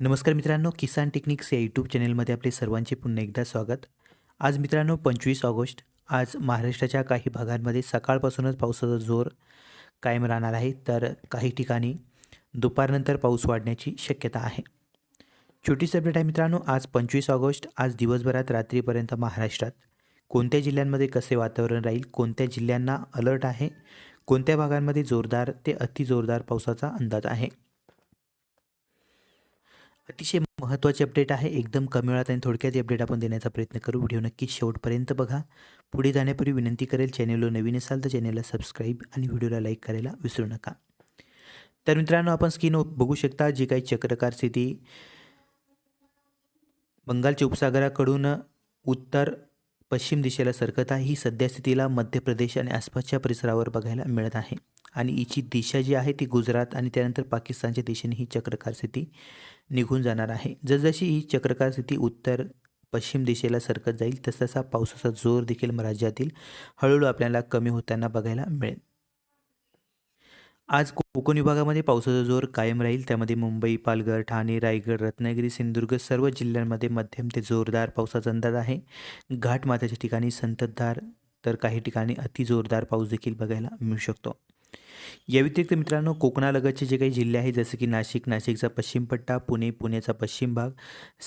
नमस्कार मित्रांनो किसान टेक्निक्स या यूट्यूब चॅनलमध्ये आपले सर्वांचे पुन्हा एकदा स्वागत. आज मित्रांनो पंचवीस ऑगस्ट आज महाराष्ट्राच्या काही भागांमध्ये सकाळपासूनच पावसाचा जोर कायम राहणार आहे तर काही ठिकाणी दुपारनंतर पाऊस वाढण्याची शक्यता आहे. छोटी अपडेट आहे मित्रांनो आज पंचवीस ऑगस्ट आज दिवसभरात रात्रीपर्यंत महाराष्ट्रात कोणत्या जिल्ह्यांमध्ये कसे वातावरण राहील कोणत्या जिल्ह्यांना अलर्ट आहे कोणत्या भागांमध्ये जोरदार ते अतिजोरदार पावसाचा अंदाज आहे? अतिशय महत्त्वाची अपडेट आहे. एकदम कमी वेळात आणि थोडक्यात अपडेट आपण देण्याचा प्रयत्न करू. व्हिडिओ नक्कीच शेवटपर्यंत बघा. पुढे जाण्यापूर्वी विनंती करेल चॅनेलवर नवीन असाल तर चॅनेलला सबस्क्राईब आणि व्हिडिओला लाईक करायला विसरू नका. तर मित्रांनो आपण स्क्रीन बघू शकता जी काही चक्रकार स्थिती बंगालच्या उपसागराकडून उत्तर पश्चिम दिशेला सरकत आहे. ही सध्या स्थितीला मध्य प्रदेश आणि आसपासच्या परिसरावर बघायला मिळत आहे. आणि हिची दिशा जी आहे ती गुजरात आणि त्यानंतर पाकिस्तानच्या दिशेने ही चक्रकार स्थिती निघून जाणार आहे. जसजशी ही चक्रकार स्थिती उत्तर पश्चिम दिशेला सरकत जाईल तसतसा पावसाचा जोर देखील राज्यातील हळूहळू आपल्याला कमी होताना बघायला मिळेल. आज कोकण विभागामध्ये पावसाचा जोर कायम राहील. त्यामध्ये मुंबई पालघर ठाणे रायगड रत्नागिरी सिंधुदुर्ग सर्व जिल्ह्यांमध्ये मध्यम ते जोरदार पावसाचा अंदाज आहे. घाटमाथ्याच्या ठिकाणी संततधार तर काही ठिकाणी अतिजोरदार पाऊस देखील बघायला मिळू शकतो. या व्यतिरिक्त मित्रांनो कोकणालगतचे जे काही जिल्हे आहेत जसं की नाशिक नाशिकचा पश्चिम पट्टा पुणे पुण्याचा पश्चिम भाग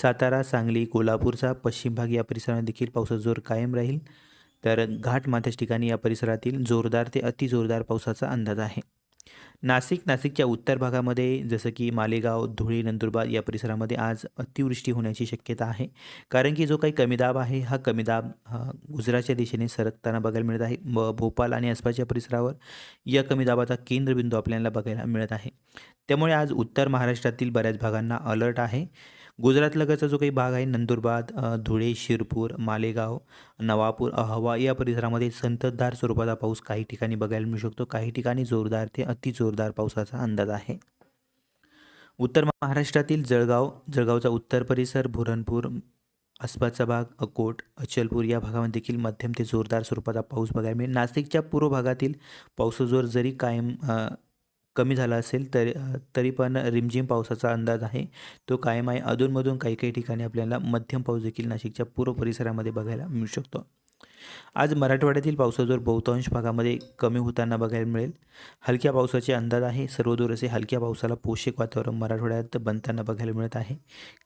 सातारा सांगली कोल्हापूरचा पश्चिम भाग या परिसरात देखील पावसाचा जोर कायम राहील. तर घाटमाथ्याच्या ठिकाणी या परिसरातील जोरदार ते अतिजोरदार पावसाचा अंदाज आहे. नाशिक नाशिकच्या उत्तर भागामध्ये जसं की मालेगाव धुळे नंदुरबार या परिसरामध्ये आज अतिवृष्टी होण्याची शक्यता आहे. कारण की जो काही कमी दाब आहे हा कमी दाब हा गुजरातच्या दिशेने सरकताना बघायला मिळत आहे. ब भोपाल आणि आसपासच्या परिसरावर या कमी दाबाचा केंद्रबिंदू आपल्याला बघायला मिळत आहे. त्यामुळे आज उत्तर महाराष्ट्रातील बऱ्याच भागांना अलर्ट आहे. गुजरातलगतचा जो काही भाग आहे नंदुरबार धुळे शिरपूर मालेगाव नवापूर अहवा या परिसरामध्ये संततधार स्वरूपाचा पाऊस काही ठिकाणी बघायला मिळू शकतो. काही ठिकाणी जोरदार ते अतिजोरदार पावसाचा अंदाज आहे. उत्तर महाराष्ट्रातील जळगाव जळगावचा उत्तर परिसर भुरणपूर आसपासचा भाग अकोट अचलपूर या भागामध्ये देखील मध्यम ते जोरदार स्वरूपाचा पाऊस बघायला मिळेल. नाशिकच्या पूर्व भागातील पावसाजोर जरी कायम कमी झाला असेल तरी तरी पण रिमझिम पावसाचा अंदाज आहे. तो कायम आहे. अधूनमधून काही काही ठिकाणी आपल्याला मध्यम पाऊस देखील नाशिकच्या पूर्व परिसरामध्ये बघायला मिळू शकतो. आज मराठवाड्यातील पावसाचा जोर बहुतांश भागामध्ये कमी होताना बघायला मिळेल. हलक्या पावसाचे अंदाज आहे. सर्वदूर असे हलक्या पावसाला पोषक वातावरण मराठवाड्यात बनताना बघायला मिळत आहे.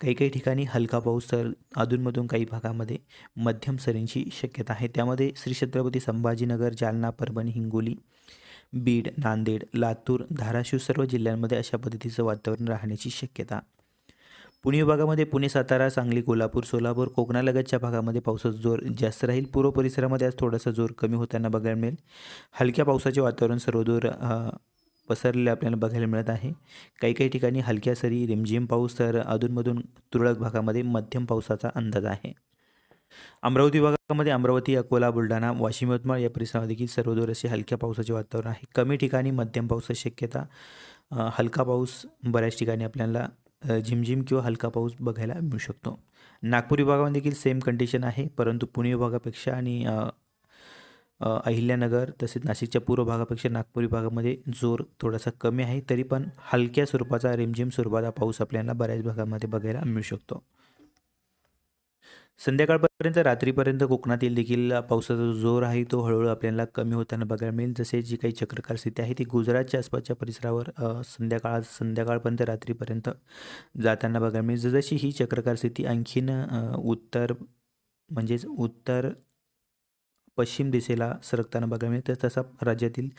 काही काही ठिकाणी हलका पाऊस तर अधूनमधून काही भागामध्ये मध्यम सरींची शक्यता आहे. त्यामध्ये श्री छत्रपती संभाजीनगर जालना परभणी हिंगोली बीड नांदेड लातूर धाराशिव सर्व जिल्ह्यांमध्ये अशा पद्धतीचं वातावरण राहण्याची शक्यता. पुणे विभागामध्ये पुणे सातारा सांगली कोल्हापूर सोलापूर कोकणालगतच्या भागामध्ये पावसाचा जोर जास्त राहील. पूर्व परिसरामध्ये आज थोडासा जोर कमी होताना बघायला मिळेल. हलक्या पावसाचे वातावरण सर्वदूर पसरलेले आपल्याला बघायला मिळत आहे. काही काही ठिकाणी हलक्या सरी रिमझिम पाऊस तर अधूनमधून तुरळक भागामध्ये मध्यम पावसाचा अंदाज आहे. अमरावती विभागामध्ये अमरावती अकोला बुलढाणा वाशिम यवतमाळ या परिसरामध्ये सर्वदूर असे हलक्या पावसाचे वातावरण आहे. कमी ठिकाणी मध्यम पावसाची शक्यता हलका पाऊस बऱ्याच ठिकाणी आपल्याला झिमझिम किंवा हलका पाऊस बघायला मिळू शकतो. नागपूर विभागामध्ये देखील सेम कंडिशन आहे परंतु पुणे विभागापेक्षा आणि अहिल्यानगर तसेच नाशिकच्या पूर्व भागापेक्षा नागपूर विभागामध्ये जोर थोडासा कमी आहे तरी पण हलक्या स्वरूपाचा रिमझिम स्वरूपाचा पाऊस आपल्याला बऱ्याच भागामध्ये बघायला मिळू शकतो. संध्याकाळपर्यंत रात्रीपर्यंत कोकणातील देखील पावसाचा जो जोर आहे तो हळूहळू आपल्याला कमी होताना बघायला मिळेल. जसे जी काही चक्रकार स्थिती आहे ती गुजरातच्या आसपासच्या परिसरावर संध्याकाळ संध्याकाळपर्यंत रात्रीपर्यंत जाताना बघायला मिळेल. जशी ही चक्रकार स्थिती आणखीन उत्तर म्हणजेच उत्तर पश्चिम दिशेला सरकताना बघायला मिळेल. तर तसा राज्यातील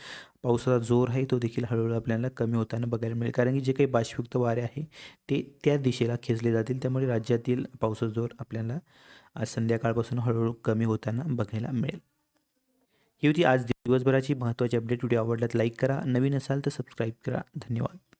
पावसाचा जोर आहे तो देखील हळूहळू आपल्याला कमी होताना बघायला मिळेल. कारण की जे काही बाष्पयुक्त वारे आहे ते त्या दिशेला खेचले जातील. त्यामुळे राज्यातील पावसाचा जोर आपल्याला आज संध्याकाळपासून हळूहळू कमी होताना बघायला मिळेल. ही होती आज दिवसभराची महत्त्वाची अपडेट. व्हिडिओ आवडल्यात लाईक करा. नवीन असाल तर सबस्क्राईब करा. धन्यवाद.